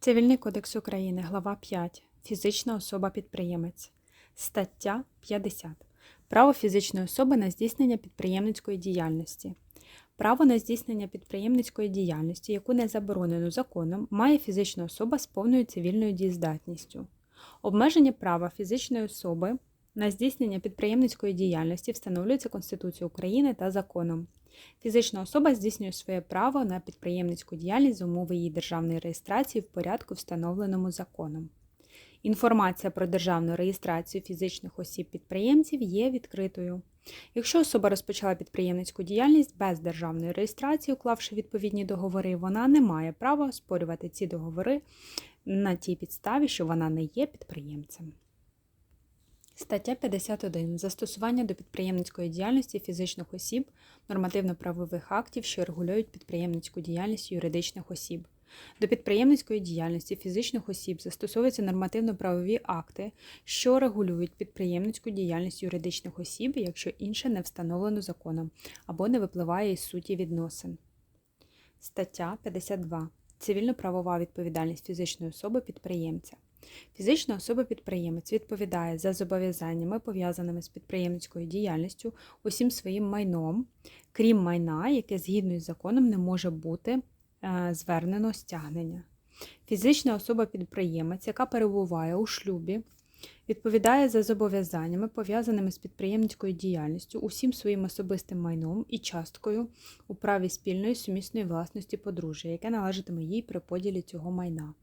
Цивільний кодекс України, глава 5. Фізична особа-підприємець. Стаття 50. Право фізичної особи на здійснення підприємницької діяльності. Право на здійснення підприємницької діяльності, яку не заборонено законом, має фізична особа з повною цивільною дієздатністю. Обмеження права фізичної особи на здійснення підприємницької діяльності встановлюється Конституцією України та законом. Фізична особа здійснює своє право на підприємницьку діяльність за умови її державної реєстрації в порядку, встановленому законом. Інформація про державну реєстрацію фізичних осіб-підприємців є відкритою. Якщо особа розпочала підприємницьку діяльність без державної реєстрації, уклавши відповідні договори, вона не має права оспорювати ці договори на тій підставі, що вона не є підприємцем. Стаття 51. Застосування до підприємницької діяльності фізичних осіб нормативно-правових актів, що регулюють підприємницьку діяльність юридичних осіб. До підприємницької діяльності фізичних осіб застосовуються нормативно-правові акти, що регулюють підприємницьку діяльність юридичних осіб, якщо інше не встановлено законом або не випливає із суті відносин. Стаття 52. Цивільно-правова відповідальність фізичної особи підприємця. Фізична особа-підприємець відповідає за зобов'язаннями, пов'язаними з підприємницькою діяльністю, усім своїм майном, крім майна, яке згідно із законом не може бути е, звернено стягнення. Фізична особа-підприємець, яка перебуває у шлюбі, відповідає за зобов'язаннями, пов'язаними з підприємницькою діяльністю, усім своїм особистим майном і часткою у праві спільної сумісної власності подружжя, яке належатиме їй при поділі цього майна.